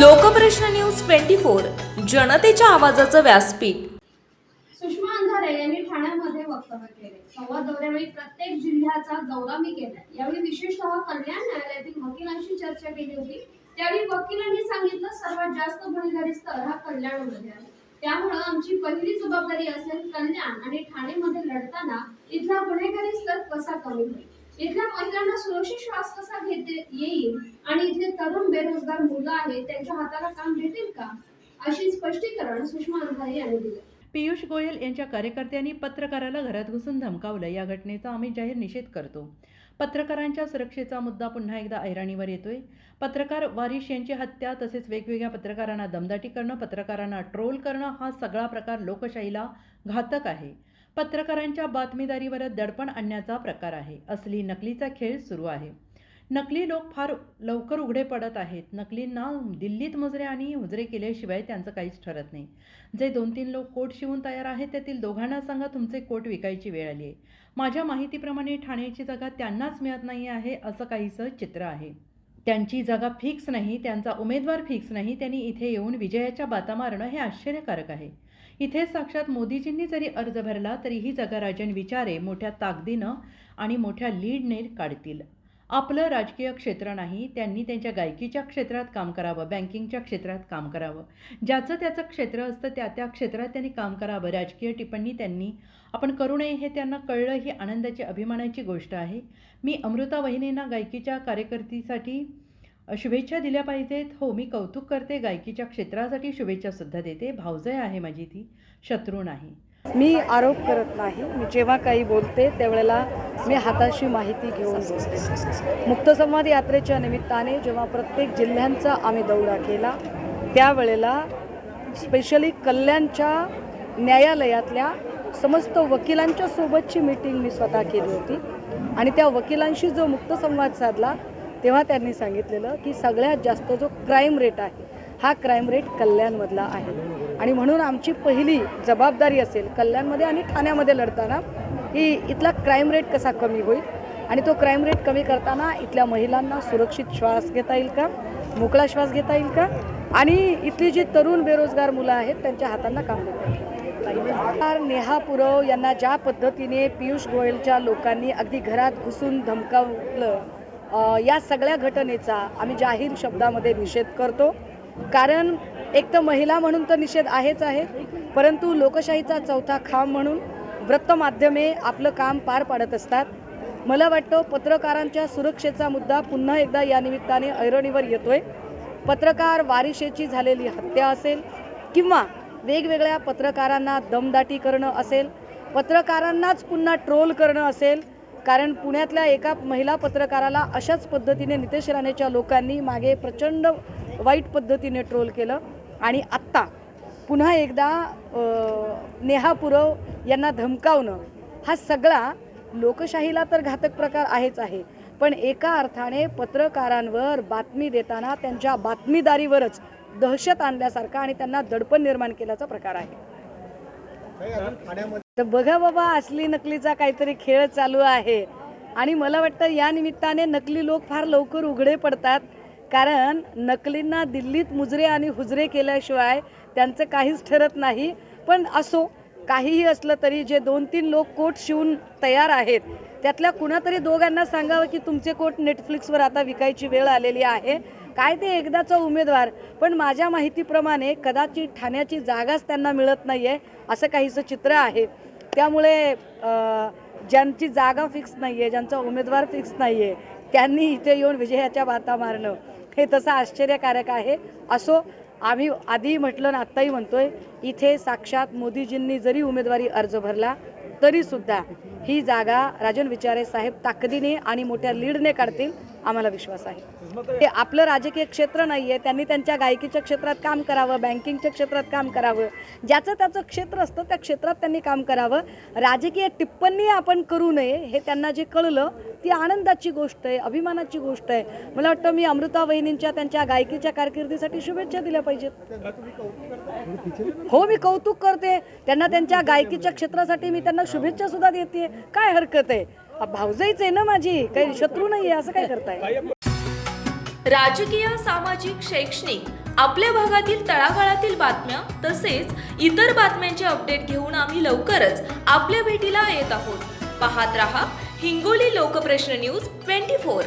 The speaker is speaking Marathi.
लोकप्रश्न न्यूज ट्वेंटी फोर जनतेच्या आवाजाचं व्यासपीठ. सुषमा अंधारे यांनी ठाण्यामध्ये वक्तव्य केले. संवाद दौऱ्यावेळी प्रत्येक जिल्ह्याचा दौरा मी केला. यावेळी विशेषतः कल्याण न्यायालयातील वकिलांशी चर्चा केली होती. त्यावेळी वकिलांनी सांगितलं सर्वात जास्त गुन्हेगारी स्तर हा कल्याणमध्ये आहे. त्यामुळं आमची पहिली जबाबदारी असेल कल्याण आणि ठाणेमध्ये लढताना इथला गुन्हेगारी स्तर कसा कमी होईल? इथल्या महिलांना सुरक्षित श्वास कसा घेते येईल. आणि इथले तरुण बेरोजगार मुलं आहेत त्यांच्या हाताला काम भेटेल का? अशी स्पष्टीकरण सुषमा अंधारे यांनी दिले पियुष गोयल यांच्या कार्यकर्त्यांनी पत्रकाराला घरात घुसून धमकावलं. या घटनेचा आम्ही जाहीर निषेध करतो. पत्रकारांच्या सुरक्षेचा मुद्दा पुन्हा एकदा ऐराणीवर येतोय. पत्रकार वारिश यांची हत्या तसेच वेगवेगळ्या पत्रकारांना दमदाटी करणं पत्रकारांना ट्रोल करणं हा सगळा प्रकार लोकशाहीला घातक आहे. पत्रकारांच्या बातमीदारीवर दडपण आणण्याचा प्रकार आहे. असली नकलीचा खेळ सुरू आहे. नकली लोक फार लवकर उघडे पडत आहेत. नकलींना दिल्लीत मुजरे आणि हुजरे केल्याशिवाय त्यांचं काहीच ठरत नाही. जे दोन तीन लोक कोट शिवून तयार आहेत त्यातील दोघांना सांगा तुमचे कोट विकायची वेळ आली आहे. माझ्या माहितीप्रमाणे ठाण्याची जागा त्यांनाच मिळत नाही आहे असं काहीसं चित्र आहे. त्यांची जागा फिक्स नाही त्यांचा उमेदवार फिक्स नाही त्यांनी इथे येऊन विजयाच्या बाता मारणं हे आश्चर्यकारक आहे. इथे साक्षात मोदीजींनी जरी अर्ज भरला तरी ही विचारे मोठ्या ताकदीनं आणि मोठ्या लीडने काढतील. आपलं राजकीय क्षेत्र नाही त्यांनी त्यांच्या गायकीच्या क्षेत्रात काम करावं बँकिंगच्या क्षेत्रात काम करावं. ज्याचं त्याचं क्षेत्र असतं त्या त्या क्षेत्रात त्यांनी काम करावं. राजकीय टिप्पणी त्यांनी आपण करू नये हे त्यांना कळलं ही आनंदाची अभिमानाची गोष्ट आहे. मी अमृता वहिनींना गायकीच्या कार्यकर्तीसाठी शुभेच्छा दिल्या पाहिजेत. हो मी कौतुक करते. गायकीच्या क्षेत्रासाठी शुभेच्छासुद्धा देते. भावजय आहे माझी ती. शत्रू नाही. मी आरोप करत नाही. मी जेव्हा काही बोलते त्यावेळेला मी हाताशी माहिती घेऊन बोलते. मुक्तसंवाद यात्रेच्या निमित्ताने जेव्हा प्रत्येक जिल्ह्यांचा आम्ही दौरा केला त्यावेळेला स्पेशली कल्याणच्या न्यायालयातल्या समस्त वकिलांच्या सोबतची मीटिंग मी स्वतः केली होती. आणि त्या वकिलांशी जो मुक्तसंवाद साधला तेव्हा त्यांनी सांगितलेलं की सगळ्यात जास्त जो क्राईम रेट आहे हा क्राईम रेट कल्याणमधला आहे. आणि म्हणून आमची पहिली जबाबदारी असेल कल्याणमध्ये आणि ठाण्यामध्ये लढताना की इथला क्राईम रेट कसा कमी होईल? आणि तो क्राईम रेट कमी करताना इथल्या महिलांना सुरक्षित श्वास घेता येईल का? मोकळा श्वास घेता येईल का? आणि इथली जी तरुण बेरोजगार मुलं आहेत त्यांच्या हातांना काम देतात नेहा पुरव यांना ज्या पद्धतीने पियुष गोयलच्या लोकांनी अगदी घरात घुसून धमकावलं या सगळ्या घटनेचा आम्ही जाहीर शब्दामध्ये निषेध करतो. कारण एक तर महिला म्हणून तर निषेध आहेच आहे परंतु लोकशाहीचा चौथा खांब म्हणून वृत्तमाध्यमे आपलं काम पार पाडत असतात. मला वाटतं पत्रकारांच्या सुरक्षेचा मुद्दा पुन्हा एकदा या निमित्ताने ऐरणीवर येतोय. पत्रकार वारिशेची झालेली हत्या असेल किंवा वेगवेगळ्या पत्रकारांना दमदाटी करणं असेल पत्रकारांनाच पुन्हा ट्रोल करणं असेल कारण पुण्यातल्या एका महिला पत्रकाराला अशाच पद्धतीने नितेश राणेच्या लोकांनी मागे प्रचंड वाईट पद्धतीने ट्रोल केलं. आणि आत्ता पुन्हा एकदा नेहा पुरव यांना धमकावणं हा सगळा लोकशाहीला तर घातक प्रकार आहेच आहे. पण एका अर्थाने पत्रकारांवर बातमी देताना त्यांच्या बातमीदारीवरच दहशत आणल्यासारखा आणि त्यांना दडपण निर्माण केल्याचा प्रकार आहे. तर बघा बाबा असली नकलीचा काहीतरी खेळ चालू आहे. आणि मला वाटतं या निमित्ताने नकली लोक फार लवकर उघडे पडतात. कारण नकलींना दिल्लीत मुजरे आणि हुजरे केल्याशिवाय त्यांचं काहीच ठरत नाही. पण असो काहीही असलं तरी जे दोन तीन लोक कोट शिवून तयार आहेत त्यातल्या कुणातरी दोघांना सांगावं की तुमचे कोट नेटफ्लिक्सवर आता विकायची वेळ आलेली आहे. काय ते एकदाचा उमेदवार पण माझ्या माहितीप्रमाणे कदाचित ठाण्याची जागाच त्यांना मिळत नाही आहे असं काहीचं चित्र आहे. त्यामुळे ज्यांची जागा फिक्स नाही आहे ज्यांचा उमेदवार फिक्स नाही आहे त्यांनी इथे येऊन विजयाच्या बाता मारणं हे तसं आश्चर्यकारक आहे. असो आम्ही आधी म्हटलं ना आत्ताही म्हणतोय इथे साक्षात मोदीजींनी जरी उमेदवारी अर्ज भरला तरीसुद्धा ही जागा राजन विचारे साहेब ताकदीने आणि मोठ्या लीडने काढतील. आम्हाला विश्वास आहे. ते आपलं राजकीय क्षेत्र नाही आहे त्यांनी त्यांच्या गायकीच्या क्षेत्रात काम करावं बँकिंगच्या क्षेत्रात काम करावं. ज्याचं त्याचं क्षेत्र असतं त्या क्षेत्रात त्यांनी काम करावं. राजकीय टिप्पणी आपण करू नये हे त्यांना जे कळलं ती आनंदाची गोष्ट आहे अभिमानाची गोष्ट आहे. मला वाटतं मी अमृता वहिनींच्या त्यांच्या गायकीच्या कारकिर्दीसाठी शुभेच्छा दिल्या पाहिजेत. हो मी कौतुक करते. त्यांना त्यांच्या गायकीच्या क्षेत्रासाठी मी त्यांना शुभेच्छा सुद्धा देते काय हरकत आहे? भावजाईच आहे ना माझी? काही शत्रू नाही असं काय करताय? राजकीय सामाजिक शैक्षणिक आपल्या भागातील तळागाळातील बातम्या तसेच इतर बातम्यांचे अपडेट घेऊन आम्ही लवकरच आपल्या भेटीला येत आहोत. पाहत रहा Hingoli Lokprashna news twenty four.